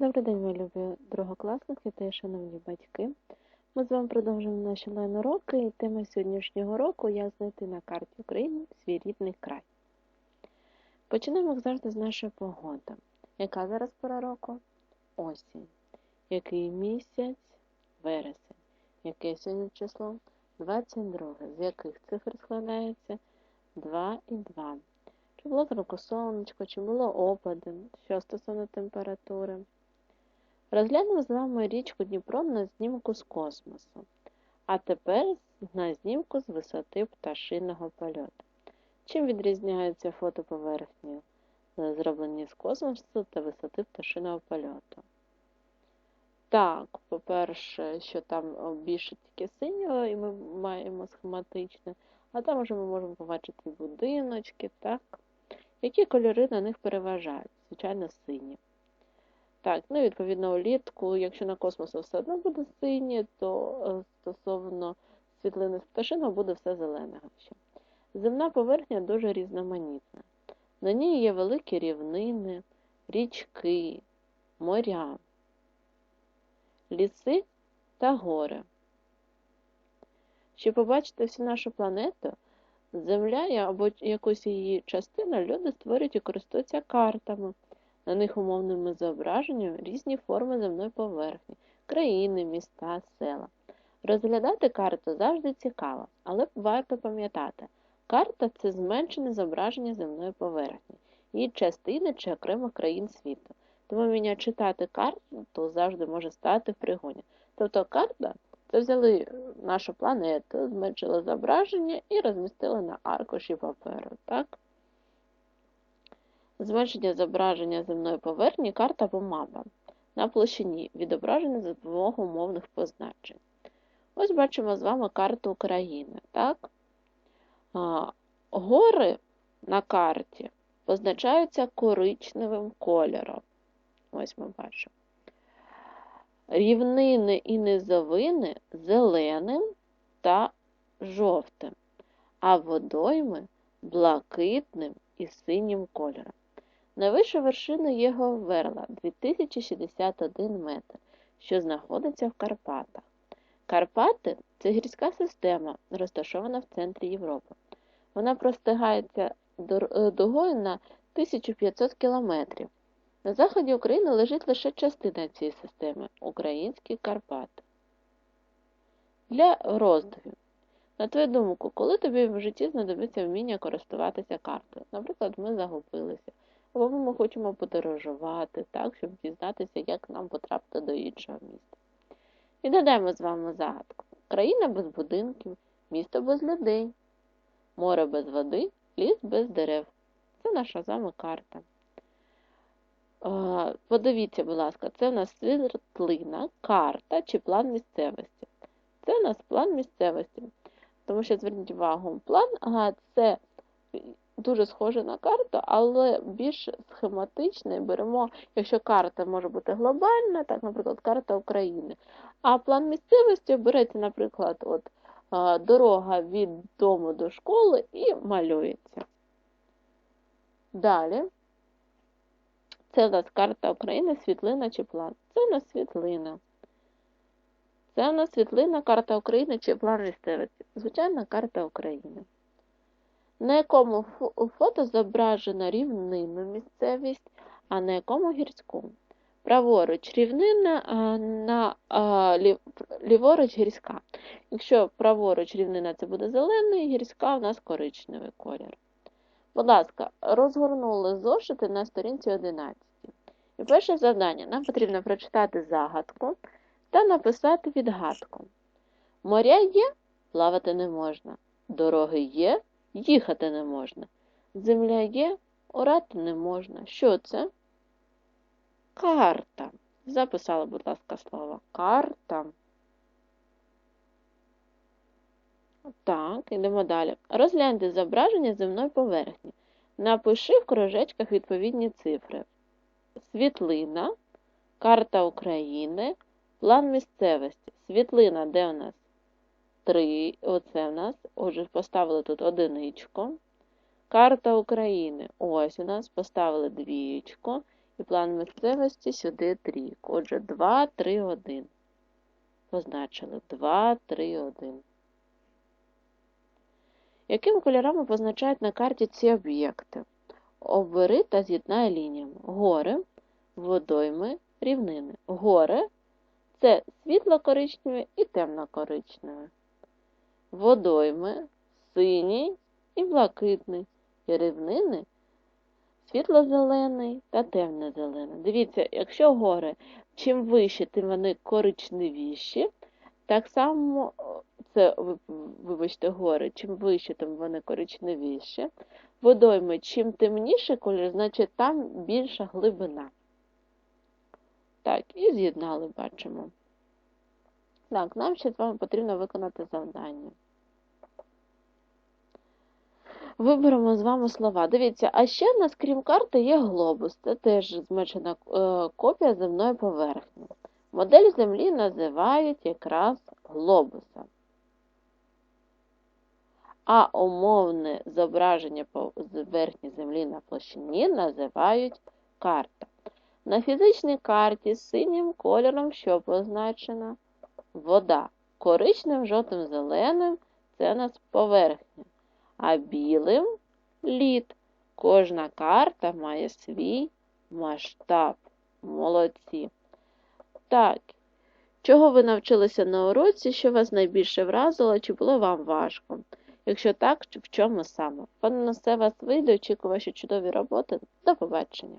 Добрий день, мої любі другокласники та шановні батьки. Ми з вами продовжуємо наші онлайн-уроки, і тема сьогоднішнього року як знайти на карті України свій рідний край. Почнемо, як завжди, з нашої погоди. Яка зараз пора року? Осінь. Який місяць? Вересень. Яке сьогодні число? 22. З яких цифр складається? 2 і 2. Чи було зранку сонечко, чи було опади, що стосовно температури. Розглянемо з вами річку Дніпро на знімку з космосу, а тепер на знімку з висоти пташиного польоту. Чим відрізняються фотоповерхні, зроблені з космосу та висоти пташиного польоту? Так, по-перше, що там більше тільки синього, і ми маємо схематичне, а там вже ми можемо побачити будиночки, так? Які кольори на них переважають? Звичайно, сині. Так, ну відповідно улітку, якщо на космосу все одно буде синє, то е, стосовно світлини з пташиного буде все зелене. Земна поверхня дуже різноманітна. На ній є великі рівнини, річки, моря, ліси та гори. Щоб побачити всю нашу планету, Земля або якусь її частина люди створюють і користуються картами. На них умовними зображеннями різні форми земної поверхні, країни, міста, села. Розглядати карту завжди цікаво, але варто пам'ятати, карта це зменшене зображення земної поверхні, її частини чи окремих країн світу. Тому мені читати карту завжди може стати в пригоні. Тобто карта це взяли нашу планету, зменшили зображення і розмістили на аркуші паперу. так? Зменшення зображення земної поверхні карта або мапа на площині відображена за допомогою умовних позначень. Ось бачимо з вами карту України. так? Гори на карті позначаються коричневим кольором. Ось ми бачимо. Рівнини і низовини зеленим та жовтим, а водойми блакитним і синім кольором. Найвища вершина є Говерла 2061 метр, що знаходиться в Карпатах. Карпати це гірська система, розташована в центрі Європи. Вона простигається е, дугою на 1500 кілометрів. На заході України лежить лише частина цієї системи українські Карпати. Для роздумів. На твою думку, коли тобі в житті знадобиться вміння користуватися картою? Наприклад, ми загубилися або ми хочемо подорожувати, так, щоб дізнатися, як нам потрапити до іншого міста. Відгадаємо з вами загадку. Країна без будинків, місто без людей, море без води, ліс без дерев. Це наша з вами карта. Подивіться, будь ласка, це в нас світлина, карта чи план місцевості. Це у нас план місцевості. Тому що зверніть увагу, план ага, це дуже схоже на карту, але більш схематичне. Беремо, якщо карта може бути глобальна, так, наприклад, карта України. А план місцевості береться, наприклад, от, дорога від дому до школи і малюється. Далі. Це у нас карта України, світлина чи план. Це у нас світлина. Це у нас світлина, карта України чи план місцевості. Звичайна карта України на якому фото зображена рівнинна місцевість, а на якому гірську. Праворуч рівнина, на ліворуч гірська. Якщо праворуч рівнина це буде зелений, гірська у нас коричневий колір. Будь ласка, розгорнули зошити на сторінці 11. І перше завдання нам потрібно прочитати загадку та написати відгадку. Моря є, плавати не можна. Дороги є, Їхати не можна. Земля є, орати не можна. Що це? Карта. Записала, будь ласка, слово. Карта. Так, йдемо далі. Розгляньте зображення земної поверхні. Напиши в кружечках відповідні цифри. Світлина, карта України, план місцевості. Світлина, де у нас? 3, оце в нас, отже, поставили тут одиничку. Карта України. Ось у нас поставили двічку. І план місцевості сюди трійку. Отже, 2, 3, 1. Позначили 2, 3, 1. Якими кольорами позначають на карті ці об'єкти? Обери та з'єднай лініями. Гори, водойми, рівнини. Гори це світло-коричневі і темно-коричневі. Водойми синій і блакитний. І рівнини світло-зелений та темно-зелений. Дивіться, якщо гори чим вище, тим вони коричневіші. Так само, це, вибачте, гори, чим вище, тим вони коричневіші. Водойми, чим темніший колір, значить там більша глибина. Так, і з'єднали, бачимо. Так, нам ще з вами потрібно виконати завдання. Виберемо з вами слова. Дивіться, а ще в нас, крім карти, є глобус. Це теж змечена е, копія земної поверхні. Модель Землі називають якраз глобусом. А умовне зображення поверхні Землі на площині називають карта. На фізичній карті синім кольором що позначено? Вода. Коричневим, жовтим, зеленим це у нас поверхня. А білим лід. Кожна карта має свій масштаб. Молодці. Так. Чого ви навчилися на уроці, що вас найбільше вразило, чи було вам важко? Якщо так, в чому саме? Пане на все вас вийде, очікую ваші чудові роботи. До побачення!